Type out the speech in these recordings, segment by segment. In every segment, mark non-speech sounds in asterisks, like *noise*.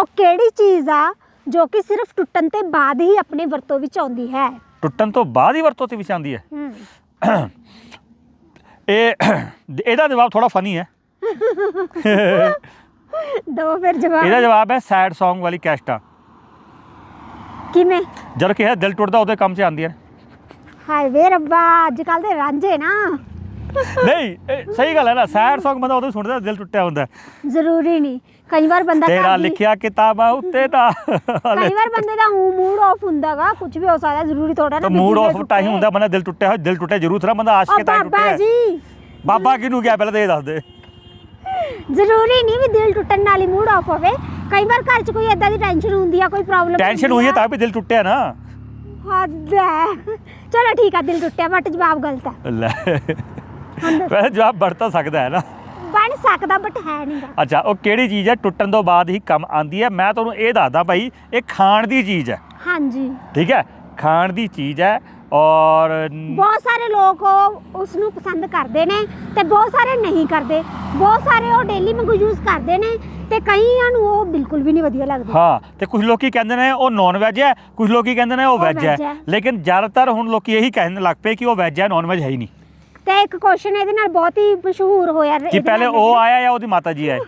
ਉਹ ਕਿਹੜੀ ਚੀਜ਼ ਆ ਜੋ ਕਿ ਸਿਰਫ ਟੁੱਟਣ ਤੇ ਬਾਅਦ ਹੀ ਆਪਣੇ ਵਰਤੋਂ ਵਿੱਚ ਆਉਂਦੀ ਹੈ? ਟੁੱਟਣ ਤੋਂ ਬਾਅਦ ਹੀ ਵਰਤੋਂ ਤੇ ਵਿੱਚ ਆਉਂਦੀ ਹੈ। ਹੂੰ। ਇਹ ਇਹਦਾ ਜਵਾਬ ਥੋੜਾ ਫਨੀ ਹੈ। ਦੋ ਫਿਰ ਜਵਾਬ। ਇਹਦਾ ਜਵਾਬ ਹੈ ਸੈਡ Song ਵਾਲੀ ਕੈਸਟਾਂ ਕਿਵੇਂ? ਜਦ ਕਿ ਇਹ ਦਿਲ ਟੁੱਟਦਾ ਉਹਦੇ ਕੰਮ 'ਚ ਆਉਂਦੀਆਂ ਨੇ ਹਾਏ ਵੇ ਰੱਬਾ ਅੱਜ ਕੱਲ ਦੇ ਰਾਂਝੇ ਨਾ। ਨਹੀਂ ਇਹ ਸਹੀ ਗੱਲ ਹੈ ਨਾ ਸੈਡ Song ਬੰਦਾ ਉਦੋਂ ਸੁਣਦਾ ਦਿਲ ਟੁੱਟਿਆ ਹੁੰਦਾ। ਹੈ। ਜ਼ਰੂਰੀ ਨਹੀਂ। ਕਈ ਵਾਰ ਬੰਦਾ ਤੇਰਾ ਘਰ ਦੀ- ਲਿਖਿਆ ਕਿਤਾਬਾਂ ਉੱਤੇ ਦਾ ਕਈ ਵਾਰ ਬੰਦੇ ਦਾ ਮੂਡ ਆਫ ਹੁੰਦਾਗਾ ਕੁਝ ਵੀ ਹੋ ਸਕਦਾ ਜ਼ਰੂਰੀ ਥੋੜਾ ਨਾ ਤਾਂ ਮੂਡ ਆਫ। ਟਾਈਮ ਹੁੰਦਾ ਬੰਦਾ ਦਿਲ ਟੁੱਟਿਆ ਹੋਇਆ ਦਿਲ ਟੁੱਟਿਆ ਜ਼ਰੂਰ ਥਰਾ ਬੰਦਾ ਆਸ਼ਕ ਤਾਂ ਬਾਬਾ ਟੁੱਟਿਆ ਜੀ! ਬਾਬਾ ਕਿਹਨੂੰ ਗਿਆ ਪਹਿਲਾਂ ਤਾਂ ਇਹ ਦੱਸ ਦੇ। ਜ਼ਰੂਰੀ ਨਹੀਂ ਵੀ ਦਿਲ ਟੁੱਟਣ ਨਾਲ ਹੀ ਮੂਡ ਆਫ ਹੋਵੇ। ਕਈ ਵਾਰ ਘਰ 'ਚ ਕੋਈ ਐਦਾਂ ਦੀ ਟੈਨਸ਼ਨ ਹੁੰਦੀ ਆ ਕੋਈ ਪ੍ਰੋਬਲਮ ਟੈਨਸ਼ਨ ਹੋਈ ਹੈ ਤਾਂ ਵੀ ਦਿਲ ਟੁੱਟਿਆ ਨਾ। ਹੱਦ ਹੈ। ਚਲੋ ਠੀਕ ਆ ਦਿਲ ਟੁੱਟਿਆ ਬਟ ਜਵਾਬ ਗਲਤ ਹੈ। ਲੈ। ਵੈਸੇ ਜਵਾਬ ਬੜ ਤਾਂ ਸਕਦਾ ਹੈ ਨਾ। ਬਣ ਸਕਦਾ ਬਟ ਹੈ ਨਹੀਂਗਾ ਅੱਛਾ ਉਹ ਕਿਹੜੀ ਚੀਜ਼ ਹੈ? ਟੁੱਟਣ ਤੋਂ ਬਾਅਦ ਹੀ ਕੰਮ ਆਂਦੀ ਹੈ। ਮੈਂ ਤੁਹਾਨੂੰ ਇਹ ਦੱਸਦਾ ਭਾਈ ਇਹ ਖਾਣ ਦੀ ਚੀਜ਼ ਹੈ। ਹਾਂਜੀ। ਠੀਕ ਹੈ? ਖਾਣ ਦੀ ਚੀਜ਼ ਹੈ ਔਰ ਬਹੁਤ ਸਾਰੇ ਲੋਕ ਉਸ ਨੂੰ ਪਸੰਦ ਕਰਦੇ ਨੇ ਤੇ ਬਹੁਤ ਸਾਰੇ ਨਹੀਂ ਕਰਦੇ। ਬਹੁਤ ਸਾਰੇ ਉਹ ਡੇਲੀ ਵਾਂਗੂ ਯੂਜ਼ ਕਰਦੇ ਨੇ ਤੇ ਕਈਆਂ ਨੂੰ ਉਹ ਬਿਲਕੁਲ ਵੀ ਨਹੀਂ ਵਧੀਆ ਲੱਗਦੀ। ਹਾਂ ਤੇ ਕੁਝ ਲੋਕੀ ਕਹਿੰਦੇ ਨੇ ਉਹ ਨੌਨ ਵੈਜ ਹੈ ਕੁਝ ਲੋਕੀ ਕਹਿੰਦੇ ਨੇ ਉਹ ਉਹ ਵੈਜ ਹੈ। ਲੇਕਿਨ ਜ਼ਿਆਦਾਤਰ ਹੁਣ ਲੋਕੀ ਇਹੀ ਕਹਿਣ ਲੱਗ ਪਏ ਕਿ ਉਹ ਵੈਜ ਹੈ ਨੌਨ ਵੈਜ ਹੈ ਹੀ ਨਹੀਂ। ਤੇ ਇੱਕ ਕੁਐਸਚਨ ਇਹਦੇ ਨਾਲ ਬਹੁਤ ਹੀ ਮਸ਼ਹੂਰ ਹੋਇਆ ਕਿ ਇਹਦੇ ਪਹਿਲੇ ਨਾਲ ਉਹ ਆਇਆ ਜਾਂ ਉਹਦੀ ਮਾਤਾ ਜੀ ਆਏ?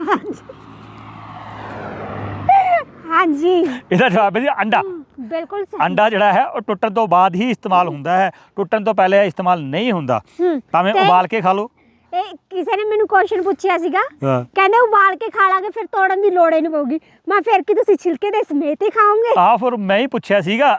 ਹਾਂਜੀ। ਇਹਦਾ ਜਵਾਬ ਹੈ ਜੀ ਅੰਡਾ। ਬਿਲਕੁਲ ਸਹੀ। ਅੰਡਾ ਜਿਹੜਾ ਹੈ ਉਹ ਟੁੱਟਣ ਤੋਂ ਬਾਅਦ ਹੀ ਇਸਤੇਮਾਲ ਹੁੰਦਾ ਹੈ। ਟੁੱਟਣ ਤੋਂ ਪਹਿਲੇ ਇਸਤੇਮਾਲ ਨਹੀਂ ਹੁੰਦਾ। ਹੂੰ। ਭਾਵੇਂ ਤੇ ਉਬਾਲ ਕੇ ਖਾ ਲਓ। ਇਹ ਕਿਸੇ ਨੇ ਮੈਨੂੰ ਕੁਐਸਚਨ ਪੁੱਛਿਆ ਸੀਗਾ ਹਾਂ। ਕਹਿੰਦੇ ਉਬਾਲ ਕੇ ਖਾ ਲਾਂਗੇ ਫਿਰ ਤੋੜਨ ਦੀ ਲੋੜ ਹੀ ਨਹੀਂ ਪਊਗੀ। ਮੈਂ ਫਿਰ ਕੀ ਤੁਸੀਂ ਛਿਲਕੇ ਦੇ ਸਮੇਤ ਹੀ ਖਾਓਗੇ? ਆ ਫਿਰ ਮੈਂ ਹੀ ਪੁੱਛਿਆ ਸੀਗਾ।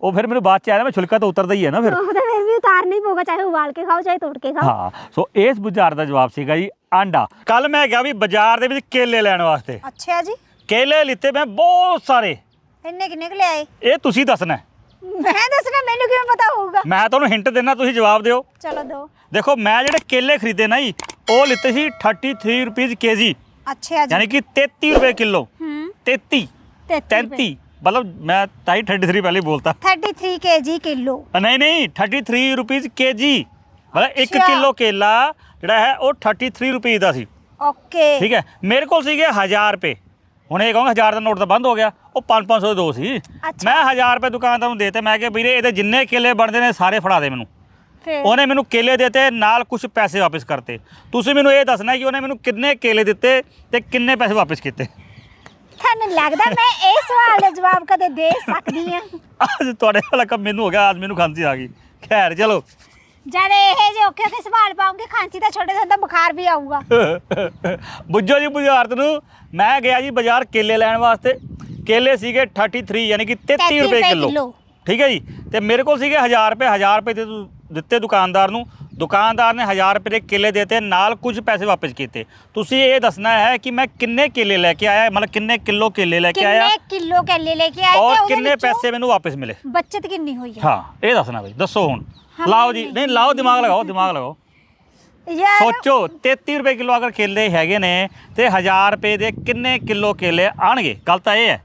ਉਹ ਫਿਰ ਮੈਨੂੰ ਬਾਅਦ ਚ ਆਇਆ ਮੈਂ ਛੁਲਕਾ ਤਾਂ ਉਤਰਦਾ ਹੀ ਹੈ ਨਾ ਫਿਰ। ਉਹ ਤਾਂ ਫਿਰ ਵੀ ਉਤਾਰਨਾ ਹੀ ਪਊਗਾ ਚਾਹੇ ਉਬਾਲ ਕੇ ਖਾਓ ਚਾਹੇ ਤੋੜ ਕੇ ਖਾਓ। ਹਾਂ ਸੋ ਇਸ ਬੁਝਾਰ ਦਾ ਜਵਾਬ ਸੀਗਾ ਜੀ ਆਂਡਾ। ਕੱਲ ਮੈਂ ਗਿਆ ਵੀ ਬਾਜ਼ਾਰ ਦੇ ਵਿੱਚ ਕੇਲੇ ਲੈਣ ਵਾਸਤੇ। ਅੱਛਾ ਜੀ। ਕੇਲੇ ਲਿੱਤੇ ਮੈਂ ਬਹੁਤ ਸਾਰੇ। ਇੰਨੇ ਕਿੰਨੇ ਕੁ ਲਿਆਏ? ਇਹ ਤੁਸੀਂ ਦੱਸਣਾ ਹੈ। ਮੈਂ ਦੱਸਣਾ ਮੈਨੂੰ ਕਿਵੇਂ ਪਤਾ ਹੋਊਗਾ? ਮੈਂ ਤੁਹਾਨੂੰ ਹਿੰਟ ਦੇਣਾ ਤੁਸੀਂ ਜਵਾਬ ਦਿਓ। ਚਲੋ ਦੋ। ਦੇਖੋ ਮੈਂ ਜਿਹੜੇ ਕੇਲੇ ਖਰੀਦੇ ਨਾ ਜੀ ਉਹ ਲਿੱਤੇ ਸੀ 33 ਰੁਪਏ ਕੇਜੀ। ਅੱਛਾ ਜੀ। ਯਾਨੀ ਕਿ 33 ਰੁਪਏ ਕਿਲੋ। ਹੂੰ। 33 33 ਮਤਲਬ ਮੈਂ ਤਾਂ ਹੀ 33 ਪਹਿਲੇ ਬੋਲਤਾ। 33 kg ਕਿਲੋ। ਅ, ਨਹੀਂ ਨਹੀਂ 33 ਰੁਪਏ ਕੇਜੀ। ਮਤਲਬ 1 ਅੱਛਾ। ਕਿਲੋ ਕੇਲਾ ਜਿਹੜਾ ਹੈ ਉਹ 33 ਰੁਪਏ ਦਾ ਸੀ। ਓਕੇ। ਠੀਕ ਹੈ। ਮੇਰੇ ਕੋਲ ਸੀਗੇ 1000 ਰੁਪਏ। ਹੁਣ ਇਹ ਕਹੂੰਗਾ 1000 ਦਾ ਨੋਟ ਤਾਂ ਬੰਦ ਹੋ ਗਿਆ ਉਹ 5-500 ਦੇ ਦੋ ਸੀ। ਅੱਛਾ। ਮੈਂ 1000 ਰੁਪਏ ਦੁਕਾਨਦਾਰ ਨੂੰ ਦੇਤੇ ਮੈਂ ਕਿਹਾ ਵੀਰੇ ਇਹਦੇ ਜਿੰਨੇ ਕੇਲੇ ਬਣਦੇ ਨੇ ਸਾਰੇ ਫੜਾ ਦੇ ਮੈਨੂੰ। ਫਿਰ? ਉਹਨੇ ਮੈਨੂੰ ਕੇਲੇ ਦਿੱਤੇ ਨਾਲ ਕੁਝ ਪੈਸੇ ਵਾਪਸ ਕਰਤੇ। ਤੁਸੀਂ ਮੈਨੂੰ ਇਹ ਦੱਸਣਾ ਕਿ ਉਹਨੇ ਮੈਨੂੰ ਕਿੰਨੇ ਕੇਲੇ ਦਿੱਤੇ ਤੇ ਕਿੰਨੇ ਪੈਸੇ ਵਾਪਸ ਕੀਤੇ? ਤੁਹਾਨੂੰ ਲੱਗਦਾ ਮੈਂ ਇਹ ਸਵਾਲ ਦਾ ਜਵਾਬ ਕਦੇ ਦੇ ਸਕਦੀ ਆ ਅੱਜ ਤੁਹਾਡੇ ਵਾਲਾ ਕੰਮ ਮੈਨੂੰ ਹੋ ਗਿਆ ਅੱਜ ਮੈਨੂੰ ਖਾਂਸੀ ਆ ਗਈ। ਖੈਰ ਚਲੋ। ਜਦ ਇਹ ਜੇ ਔਖੇ ਔਖੇ ਸਵਾਲ ਪਾਉਂਗੇ ਖਾਂਸੀ ਤਾਂ ਛੋਟੇ ਛੋਟੇ ਬੁਖਾਰ ਵੀ ਆਊਗਾ। *laughs* ਬੁੱਝੋ ਜੀ ਬੁਝਾਰਤ ਨੂੰ। ਮੈਂ ਗਿਆ ਜੀ ਬਾਜ਼ਾਰ ਕੇਲੇ ਲੈਣ ਵਾਸਤੇ। ਕੇਲੇ ਸੀਗੇ 33 ਯਾਨੀ ਕਿ 33 33 ਰੁਪਏ ਕਿਲੋ। ਠੀਕ ਹੈ ਜੀ? ਤੇ ਮੇਰੇ ਕੋਲ ਸੀਗੇ 1000 ਰੁਪਏ 1000 ਰੁਪਏ ਤੂੰ ਦਿੱਤੇ ਦੁਕਾਨਦਾਰ ਨੂੰ। ਦੁਕਾਨਦਾਰ ਨੇ 1000 ਰੁਪਏ ਦੇ ਕੇਲੇ ਦਿੱਤੇ ਨਾਲ ਕੁਝ ਪੈਸੇ ਵਾਪਸ ਕੀਤੇ। ਤੁਸੀਂ ਇਹ ਦੱਸਣਾ ਹੈ ਕਿ ਮੈਂ ਕਿੰਨੇ ਕੇਲੇ ਲੈ ਕੇ ਆਇਆ ਮਤਲਬ ਕਿੰਨੇ ਕਿਲੋ ਕੇਲੇ ਲੈ ਕੇ ਆਇਆ? ਕਿੰਨੇ ਕਿਲੋ ਕੇਲੇ ਲੈ ਕੇ ਤੇ ਔਰ ਕਿੰਨੇ ਪੈਸੇ ਮੈਨੂੰ ਵਾਪਸ ਮਿਲੇ? ਬੱਚਤ ਕਿੰਨੀ ਹੋਈ ਹੈ? ਹਾਂ ਇਹ ਦੱਸਣਾ ਬਈ ਦੱਸੋ ਹੁਣ। ਜੀ। ਨਹੀਂ, ਨਹੀਂ ਲਾਓ ਦਿਮਾਗ ਲਗਾਓ ਦਿਮਾਗ ਲਗਾਓ। ਯਾਰ। ਸੋਚੋ 33 ਰੁਪਏ ਕਿਲੋ ਅਗਰ ਕੇਲੇ ਹੈਗੇ ਨੇ ਤੇ 1000 ਰੁਪਏ ਦੇ ਕਿੰਨੇ ਕਿਲੋ ਕੇਲੇ ਆਣਗੇ? ਗੱਲ ਤਾਂ ਇਹ ਹੈ।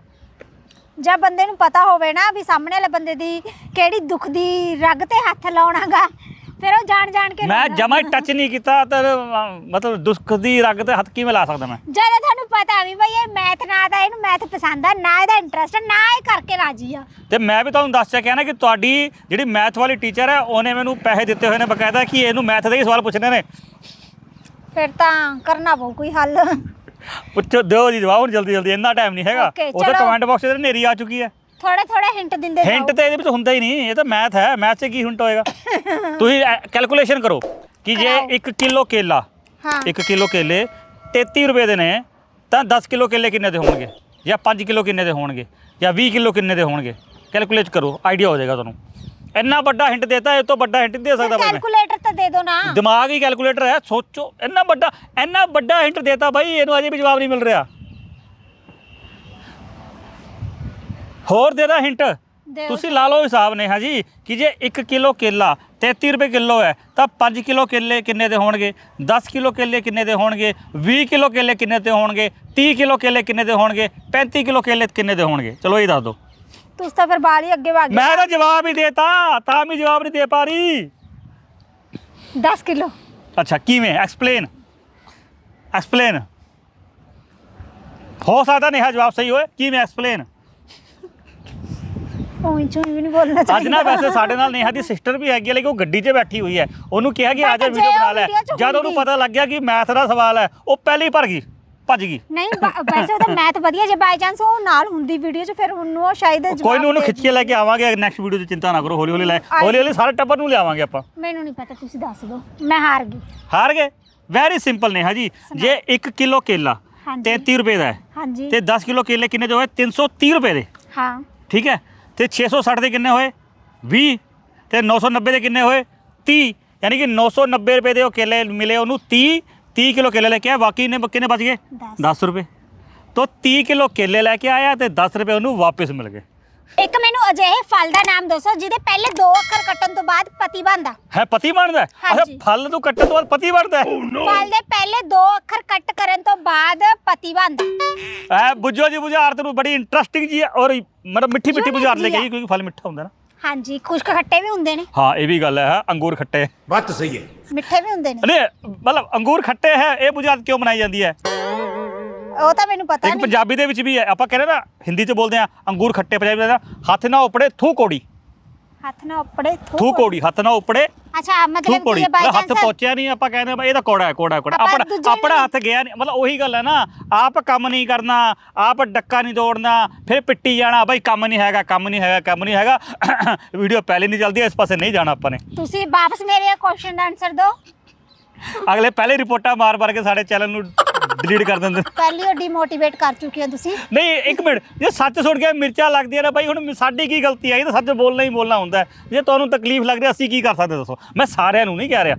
ਜਦ ਬੰਦੇ ਨੂੰ ਪਤਾ ਹੋਵੇ ਨਾ ਵੀ ਸਾਹਮਣੇ ਵਾਲੇ ਬੰਦੇ ਦੀ ਕਿਹੜੀ ਦੁੱਖ ਦੀ ਰਗ ਤੇ ਹੱਥ ਲਾਉਣਾਗਾ। ਫਿਰ ਉਹ ਜਾਣ ਜਾਣ ਕੇ ਮੈਂ ਰੋਂਦਾ। ਜਮਾ ਟੱਚ ਨਹੀਂ ਕੀਤਾ ਤਾਂ ਮਤਲਬ ਦੁੱਖ ਦੀ ਰਗ ਤੇ ਹੱਥ ਕਿਵੇਂ ਲਾ ਸਕਦਾ ਮੈਂ? ਜਦੋਂ ਤੁਹਾਨੂੰ ਪਤਾ ਵੀ ਬਈ ਇਹ ਮੈਥ ਨਾ ਦਾ ਇਹਨੂੰ ਮੈਥ ਪਸੰਦ ਆ ਨਾ ਇਹਦਾ ਇੰਟਰਸਟ ਨਾ ਇਹ ਕਰਕੇ ਰਾਜੀ ਆ। ਤੇ ਮੈਂ ਵੀ ਤੁਹਾਨੂੰ ਦੱਸ ਚੱਕਿਆ ਨਾ ਕਿ ਤੁਹਾਡੀ ਜਿਹੜੀ ਮੈਥ ਵਾਲੀ ਟੀਚਰ ਹੈ ਉਹਨੇ ਮੈਨੂੰ ਪੈਸੇ ਦਿੱਤੇ ਹੋਏ ਨੇ ਬਕਾਇਦਾ ਕਿ ਇਹਨੂੰ ਮੈਥ ਦੇ ਹੀ ਸਵਾਲ ਪੁੱਛਣੇ ਨੇ। ਫਿਰ ਤਾਂ ਕਰਨਾ ਪਊ ਕੋਈ ਹੱਲ। ਪੁੱਛੋ ਦਿਓ ਜੀ ਜਵਾਬ ਹੁਣ ਜਲਦੀ ਜਲਦੀ ਇੰਨਾ ਟਾਈਮ ਨਹੀਂ ਹੈਗਾ। Okay, ਉਹ ਤਾਂ ਚਲੋ। ਕਮੈਂਟ ਬਾਕਸ ਦੇ ਨੇਰੀ ਆ ਚੁੱਕੀ ਹੈ। ਥੋੜੇ ਥੋੜੇ ਹਿੰਟ ਦਿੰਦੇ ਜਾਓ। ਹਿੰਟ ਤੇ ਇਹਦੇ ਵਿੱਚ ਹੁੰਦਾ ਹੀ ਨਹੀਂ ਇਹ ਤਾਂ ਮੈਥ ਹੈ ਮੈਥ 'ਚ ਕੀ ਹਿੰਟ ਹੋਏਗਾ? ਤੁਸੀਂ ਕੈਲਕੂਲੇਸ਼ਨ ਕਰੋ ਕਿ ਜੇ ਕਰਾਓ। 1 ਕਿਲੋ ਕੇਲਾ ਹਾਂ। 1 ਕਿਲੋ ਕੇਲੇ 33 ਰੁਪਏ ਦੇ ਨੇ ਤਾਂ 10 ਕਿਲੋ ਕੇਲੇ ਕਿੰਨੇ ਦੇ ਹੋਣਗੇ? ਜਾਂ 5 ਕਿਲੋ ਕਿੰਨੇ ਦੇ ਹੋਣਗੇ? ਜਾਂ 20 ਕਿਲੋ ਕਿੰਨੇ ਦੇ ਹੋਣਗੇ? ਕੈਲਕੂਲੇਟ ਕਰੋ ਆਈਡੀਆ ਹੋ ਜਾਏਗਾ ਤੁਹਾਨੂੰ। ਇੰਨਾ ਵੱਡਾ ਹਿੰਟ ਦੇਤਾ ਇਹ ਤੋਂ ਵੱਡਾ ਹਿੰਟ ਨਹੀਂ ਦੇ ਸਕਦਾ ਮੈਂ ਕੈਲਕੂਲੇਟਰ ਤਾਂ ਦੇ ਦਿਓ ਨਾ। ਦਿਮਾਗ ਹੀ ਕੈਲਕੂਲੇਟਰ ਹੈ ਸੋਚੋ ਇੰਨਾ ਵੱਡਾ ਇੰਨਾ ਵੱਡਾ ਹਿੰਟ ਦੇਤਾ ਬਾਈ ਇਹਨੂੰ ਅਜੇ ਵੀ ਜਵਾਬ ਨਹੀਂ ਮਿਲ ਰਿਹਾ। ਹੋਰ ਦੇ ਦਾ ਹਿੰਟ? ਦਿਓ। ਤੁਸੀਂ ਲਾ ਲਓ ਹਿਸਾਬ ਨੇ ਹਾਂ ਜੀ ਕਿ ਜੇ 1 ਕਿਲੋ ਕੇਲਾ 33 ਰੁਪਏ ਕਿਲੋ ਹੈ ਤਾਂ 5 ਕਿਲੋ ਕੇਲੇ ਕਿੰਨੇ ਦੇ ਹੋਣਗੇ? 10 ਕਿਲੋ ਕੇਲੇ ਕਿੰਨੇ ਦੇ ਹੋਣਗੇ? 20 ਕਿਲੋ ਕੇਲੇ ਕਿੰਨੇ ਦੇ ਹੋਣਗੇ? 30 ਕਿਲੋ ਕੇਲੇ ਕਿੰਨੇ ਦੇ ਹੋਣਗੇ? 35 ਕਿਲੋ ਕੇਲੇ ਕਿੰਨੇ ਦੇ ਹੋਣਗੇ? ਚਲੋ ਇਹ ਦੱਸ ਦਿਓ। ਤੁਸੀਂ ਤਾਂ ਫਿਰ ਬਾਲ ਹੀ ਅੱਗੇ ਵਗ ਮੈਂ ਤਾਂ ਜਵਾਬ ਹੀ ਦੇਤਾ ਤਾਂ ਵੀ ਜਵਾਬ ਨਹੀਂ ਦੇ ਪਾ ਰਹੀ। 10 ਕਿਲੋ। ਅੱਛਾ ਕਿਵੇਂ? ਐਕਸਪਲੇਨ ਐਕਸਪਲੇਨ ਹੋ ਸਕਦਾ ਨੇਹਾ ਜਵਾਬ ਸਹੀ ਹੋਏ। ਕੀ ਮੈਂ ਐਕਸਪਲੇਨ ਉਹੀ ਚੋਂ ਵੀ ਨਹੀਂ ਬੋਲਣਾ ਅੱਜ ਨਾ ਵੈਸੇ ਸਾਡੇ ਨਾਲ ਨੇਹਾ ਦੀ ਸਿਸਟਰ ਵੀ ਹੈਗੀ ਹੈ ਲੇਕਿਨ ਉਹ ਗੱਡੀ 'ਚ ਬੈਠੀ ਹੋਈ ਹੈ। ਉਹਨੂੰ ਕਿਹਾ ਕਿ ਆ ਜਾ ਵੀਡੀਓ ਬਣਾ ਲੈ। ਜਦ ਉਹਨੂੰ। ਪਤਾ ਲੱਗ ਗਿਆ ਕਿ ਮੈਥ ਦਾ ਸਵਾਲ ਹੈ ਉਹ ਪਹਿਲੇ ਹੀ ਭਰ ਗਈ ਭੱਜ ਗਈ। ਨਹੀਂ ਬ- ਵੈਸੇ ਉਹਦਾ ਮੈਥ ਵਧੀਆ ਜੇ ਬਾਈ ਚਾਂਸ ਉਹ ਨਾਲ ਹੁੰਦੀ ਵੀਡੀਓ 'ਚ ਫਿਰ ਉਹਨੂੰ ਉਹ ਸ਼ਾਇਦ ਕੋਈ ਨਹੀਂ ਉਹਨੂੰ ਦੇ ਖਿੱਚ ਕੇ ਲੈ ਕੇ ਆਵਾਂਗੇ ਨੈਕਸਟ ਵੀਡੀਓ 'ਚ ਚਿੰਤਾ ਨਾ ਕਰੋ ਹੌਲੀ ਹੌਲੀ ਲੈ। ਹੌਲੀ ਹੌਲੀ ਸਾਰੇ ਟੱਬਰ ਨੂੰ ਲਿਆਵਾਂਗੇ ਆਪਾਂ। ਮੈਨੂੰ ਨਹੀਂ ਪਤਾ ਤੁਸੀਂ ਦੱਸ ਦਿਓ। ਮੈਂ ਹਾਰ ਗਈ। ਹਾਰ ਗਏ? ਵੈਰੀ ਸਿੰਪਲ ਨੇਹਾ ਜੀ। ਜੇ 1 ਕਿਲੋ ਕੇਲਾ ਹਾਂਜੀ। 33 ਰੁਪਏ ਦਾ ਹੈ ਹਾਂਜੀ। ਤੇ 10 ਕਿਲੋ ਕੇਲੇ ਕਿੰਨੇ ਦੇ ਹੋਏ? 330 ਰੁਪਏ ਦੇ। ਹਾਂ। ਠੀਕ ਹੈ? ਤੇ 660 ਦੇ ਕਿੰਨੇ ਹੋਏ? 20 ਤੇ 990 ਦੇ ਕਿੰਨੇ ਹੋਏ? 30 ਯਾਨੀ ਕਿ 990 ਰੁਪਏ ਦੇ ਉਹ ਕੇਲੇ ਮਿਲੇ ਉਹਨੂੰ 30 30 ਕਿਲੋ ਕੇਲੇ ਲੈ ਕੇ ਆਇਆ। ਬਾਕੀ ਨੇ ਕਿੰਨੇ ਬਚ ਗਏ? ਦਸ। 10 ਰੁਪਏ। ਤੋਂ 30 ਕਿਲੋ ਕੇਲੇ ਲੈ ਕੇ ਆਇਆ ਤੇ 10 ਰੁਪਏ ਉਹਨੂੰ ਵਾਪਸ ਮਿਲ ਗਏ। ਇੱਕ ਮੈਨੂੰ ਅਜਿਹੇ ਫਲ ਦਾ ਨਾਮ ਦੱਸੋ ਜਿਹਦੇ ਪਹਿਲੇ ਦੋ ਅੱਖਰ ਕੱਟਣ ਤੋਂ ਬਾਅਦ ਪਤੀ ਬਣਦਾ ਹੈ ਪਤੀ ਬਣਦਾ ਹੈ? ਅੱਛਾ ਹਾਂਜੀ। ਫਲ ਨੂੰ ਕੱਟਣ ਤੋਂ ਬਾਅਦ ਪਤੀ ਬਣਦਾ ਹੈ ਫਲ ਦੇ ਪਹਿਲੇ ਦੋ ਅੱਖਰ ਕੱਟ ਕਰਨ ਤੋਂ ਬਾਅਦ ਪਤੀ ਬਣਦਾ ਐ ਬੁੱਝੋ ਜੀ ਬੁਝਾਰਤ ਨੂੰ ਬੜੀ ਇੰਟਰਸਟਿੰਗ ਜੀ ਹੈ ਔਰ ਮਤਲਬ ਮਿੱਠੀ ਮਿੱਠੀ Unique ਬੁਝਾਰਤ ਲੈ ਜੀ ਕੇ ਹੈ। ਆਈ ਕਿਉਂਕਿ ਫਲ ਮਿੱਠਾ ਹੁੰਦਾ ਨਾ ਹਾਂਜੀ ਕੁਝ ਕੁ ਖੱਟੇ ਵੀ ਹੁੰਦੇ ਨੇ ਹਾਂ ਇਹ ਵੀ ਗੱਲ ਹੈ ਅੰਗੂਰ ਖੱਟੇ बात तो सही है ਮਿੱਠੇ ਵੀ ਹੁੰਦੇ ਨੇ ਨਹੀਂ ਮਤਲਬ ਅੰਗੂਰ ਖੱਟੇ ਹੈ ਇਹ ਬੁਝਾਰਤ ਕਿਉਂ ਬਣਾਈ ਜਾਂਦੀ ਹੈ ਉਹ ਤਾਂ ਮੈਨੂੰ ਪਤਾ ਇੱਕ ਨਹੀਂ। ਪੰਜਾਬੀ ਦੇ ਵਿੱਚ ਵੀ ਹੈ। ਆਪਾਂ ਕਹਿੰਦੇ ਨਾ ਹਿੰਦੀ ਚ ਬੋਲਦੇ ਆ ਅੰਗੂਰ ਖੱਟੇ ਪੰਜਾਬੀ ਦਾ ਹੱਥ ਨਾ ਉਪੜੇ ਥੂ ਕੋੜੀ। ਹੱਥ ਨਾ ਉੱਪੜੇ ਥੂ ਕੋੜੀ। ਹੱਥ ਨਾ ਉਪੜੇ ਅੱਛਾ ਥੂ ਮਤਲਬ ਕੋੜੀ। ਕਿ ਬਾਈ ਮਤਲਬ ਹੱਥ ਪਹੁੰਚਿਆ ਨਹੀਂ ਆਪਾਂ ਕਹਿੰਦੇ ਬਈ ਇਹ ਤਾਂ ਕੋੜਾ ਹੈ ਕੋੜਾ ਹੈ, ਕੋੜਾ ਆਪਾਂ ਆਪਣਾ ਦੂਜੇ ਆਪਣਾ ਨੂੰ- ਹੱਥ ਗਿਆ ਨਹੀਂ। ਮਤਲਬ ਉਹੀ ਗੱਲ ਹੈ ਨਾ ਆਪ ਕੰਮ ਨਹੀਂ ਕਰਨਾ ਆਪ ਡੱਕਾ ਨਹੀਂ ਤੋੜਨਾ ਫਿਰ ਪਿੱਟੀ ਜਾਣਾ ਬਈ ਕੰਮ ਨਹੀਂ ਹੈਗਾ ਕੰਮ ਨਹੀਂ ਹੈਗਾ ਕੰਮ ਨਹੀਂ ਹੈਗਾ। *coughs* ਵੀਡੀਓ ਪਹਿਲੇ ਨਹੀਂ ਚੱਲਦੀ ਇਸ ਪਾਸੇ ਨਹੀਂ ਜਾਣਾ ਆਪਾਂ ਨੇ। ਤੁਸੀਂ ਵਾਪਸ ਮੇਰੇ ਕੁਐਸਚਨ ਦਾ ਆਨਸਰ ਦਿਓ। ਅਗਲੇ ਪਹਿਲੇ ਰਿਪੋਰਟਾਂ ਮਾਰ ਮਾਰ ਕੇ ਸਾਡੇ ਚੈਨਲ ਨੂੰ ਡਿਲੀਟ ਕਰ ਦਿੰਦੇ। ਪਹਿਲੀ ਉਹ ਡੀਮੋਟੀਵੇਟ ਕਰ ਚੁੱਕੇ ਹੋ ਤੁਸੀਂ। ਨਹੀਂ ਇੱਕ ਮਿੰਟ। ਜੇ ਸੱਚ ਸੁਣ ਕੇ ਮਿਰਚਾਂ ਲੱਗਦੀਆਂ ਨੇ ਬਾਈ ਹੁਣ ਸਾਡੀ ਕੀ ਗਲਤੀ ਇਹ ਤਾਂ ਸੱਚ ਬੋਲਣਾ ਹੀ ਬੋਲਣਾ ਹੁੰਦਾ ਹੈ। ਜੇ ਤੁਹਾਨੂੰ ਤਕਲੀਫ ਲੱਗ ਰਹੀ ਅਸੀਂ ਕੀ ਕਰ ਸਕਦੇ ਦੱਸੋ? ਮੈਂ ਸਾਰਿਆਂ ਨੂੰ ਨਹੀਂ ਕਹਿ ਰਿਹਾ।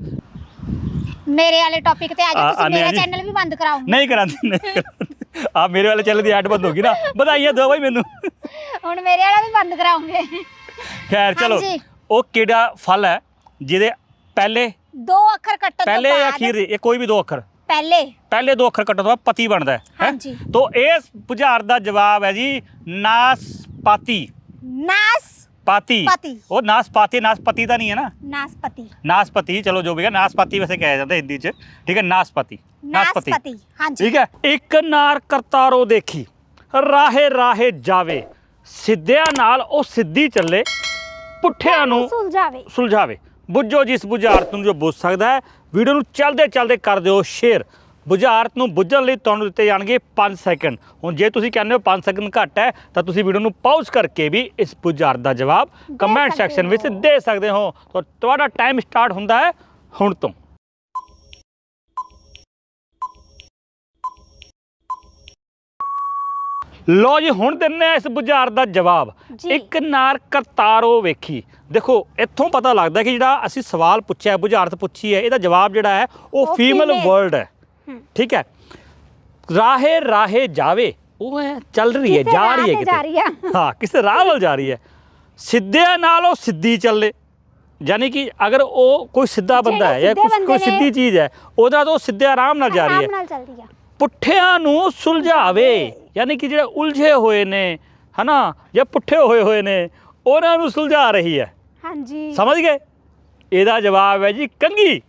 ਮੇਰੇ ਵਾਲੇ ਟੌਪਿਕ ਤੇ ਆ ਆ- ਜਾਓ ਤੁਸੀਂ ਆਨੇ ਆ ਮੇਰਾ ਜੀ। ਚੈਨਲ ਵੀ ਬੰਦ ਕਰਾਉਂਗੇ ਨਹੀਂ ਕਰਾਂਦੇ ਨਹੀਂ ਕਰਾਂਦੇ। ਆ ਮੇਰੇ ਵਾਲੇ ਚੈਨਲ ਦੀ ਐਡ ਬੰਦ ਹੋ ਗਈ ਨਾ। ਵਧਾਈਆਂ ਦਿਓ ਬਾਈ ਮੈਨੂੰ। ਹੁਣ ਮੇਰੇ ਵਾਲਾ ਵੀ ਬੰਦ ਕਰਾਉਂਗੇ ਖੈਰ ਚਲੋ। ਹਾਂਜੀ। ਉਹ ਕਿਹੜਾ ਫਲ ਹੈ ਜਿਹਦੇ ਪਹਿਲੇ ਦੋ ਅੱਖਰ ਕੱਟਣ ਤੋਂ ਪਹਿਲੇ ਜਾਂ ਬਾਅਦ ਅਖੀਰ ਇਹ ਕੋਈ ਵੀ ਦੋ ਅੱਖਰ। ਪਹਿਲੇ। ਪਹਿਲੇ ਦੋ ਅੱਖਰ ਕੱਟਣ ਤੋਂ ਬਾਅਦ ਪਤੀ ਬਣਦਾ ਹੈ ਹੈਂ? ਹਾਂਜੀ। ਤੋਂ ਇਸ ਬੁਝਾਰ ਦਾ ਜਵਾਬ ਹੈ ਜੀ ਨਾਸਪਾਤੀ। ਨਾਸ ਪਾਤੀ। ਪਾਤੀ। ਉਹ ਨਾਸਪਾਤੀ ਨਾਸਪਤੀ ਤਾਂ ਨਹੀਂ ਹੈ ਨਾ? ਨਾਸਪਤੀ। ਨਾਸਪਤੀ ਚਲੋ ਜੋ ਵੀ ਹੈ ਨਾਸਪਤੀ ਵੈਸੇ ਕਿਹਾ ਜਾਂਦਾ ਹਿੰਦੀ ਚ। ਠੀਕ ਹੈ ਨਾਸਪਤੀ। ਨਾਸਪਤੀ। ਹਾਂਜੀ। ਠੀਕ ਹੈ ਇੱਕ ਨਾਰ ਕਰਤਾਰੋ ਦੇਖੀ ਰਾਹੇ ਰਾਹੇ ਜਾਵੇ ਸਿੱਧਿਆਂ ਨਾਲ ਉਹ ਸਿੱਧੀ ਚੱਲੇ ਪੁੱਠਿਆਂ ਨੂੰ ਸੁਲਝਾਵੇ। ਸੁਲਝਾਵੇ। ਬੁੱਝੋ ਜਿਸ ਬੁਝਾਰਤ ਨੂੰ ਜੋ ਬੁੱਝ ਸਕਦਾ ਹੈ ਵੀਡੀਓ ਨੂੰ ਚੱਲਦੇ ਚੱਲਦੇ ਕਰ ਦਿਓ ਸ਼ੇਅਰ। ਬੁਝਾਰਤ ਨੂੰ ਬੁੱਝਣ ਲਈ ਤੁਹਾਨੂੰ ਦਿੱਤੇ ਜਾਣਗੇ 5 ਸੈਕਿੰਡ ਹੁਣ ਜੇ ਤੁਸੀਂ ਕਹਿੰਦੇ ਹੋ 5 ਸੈਕਿੰਡ ਘੱਟ ਹੈ ਤਾਂ ਤੁਸੀਂ ਵੀਡੀਓ ਨੂੰ ਪਾਜ਼ ਕਰਕੇ ਵੀ ਇਸ ਬੁਝਾਰਤ ਦਾ ਜਵਾਬ ਕਮੈਂਟ ਸੈਕਸ਼ਨ ਵਿੱਚ। ਦੇ ਸਕਦੇ ਹੋ। ਤਾਂ ਤੁਹਾਡਾ ਟਾਈਮ ਸਟਾਰਟ ਹੁੰਦਾ ਹੈ ਹੁਣ ਤੋਂ। ਲੋ ਜੀ ਹੁਣ ਦਿੰਨੇ ਆ ਇਸ ਬੁਝਾਰਤ ਦਾ ਜਵਾਬ। ਇੱਕ ਨਾਰ ਕਰਤਾਰੋ ਵੇਖੀ। ਦੇਖੋ ਇੱਥੋਂ ਪਤਾ ਲੱਗਦਾ ਕਿ ਜਿਹੜਾ ਅਸੀਂ ਸਵਾਲ ਪੁੱਛਿਆ ਬੁਝਾਰਤ ਪੁੱਛੀ ਹੈ ਇਹਦਾ ਜਵਾਬ ਜਿਹੜਾ ਹੈ ਉਹ ਫੀਮੇਲ। ਵਰਡ ਹੈ। ਠੀਕ ਹੈ? ਰਾਹੇ ਰਾਹੇ ਜਾਵੇ। ਉਹ ਹੈ ਚੱਲ ਰਹੀ ਹੈ ਜਾ ਰਾਹ ਹੈ ਤੇ ਜਾ ਰਹੀ ਆ। ਹਾਂ ਕਿਸੇ ਰਾਹ ਵੱਲ ਜਾ ਰਹੀ ਹੈ। ਸਿੱਧਿਆਂ ਨਾਲ ਉਹ ਸਿੱਧੀ ਚੱਲੇ। ਯਾਨੀ ਕਿ ਅਗਰ ਉਹ ਕੋਈ ਸਿੱਧਾ ਬੰਦਾ ਹੈ ਜਾਂ ਕੋਈ ਸਿੱਧੀ ਚੀਜ਼ ਹੈ ਉਹਦਾ ਤਾਂ ਉਹ ਸਿੱਧੇ ਆਰਾਮ ਨਾਲ ਜਾ ਰਹੀ ਹੈ। ਪੁੱਠਿਆਂ ਨੂੰ ਸੁਲਝਾਵੇ। ਯਾਨੀ ਕਿ ਜਿਹੜੇ ਉਲਝੇ ਹੋਏ ਨੇ ਹਨਾ ਜਾਂ ਪੁੱਠੇ ਹੋਏ ਹੋਏ ਨੇ ਉਹਨਾਂ ਨੂੰ ਸੁਲਝਾ ਰਹੀ ਹੈ। ਹਾਂਜੀ। ਸਮਝ ਗਏ? ਇਹਦਾ ਜਵਾਬ ਹੈ ਜੀ ਕੰਗੀ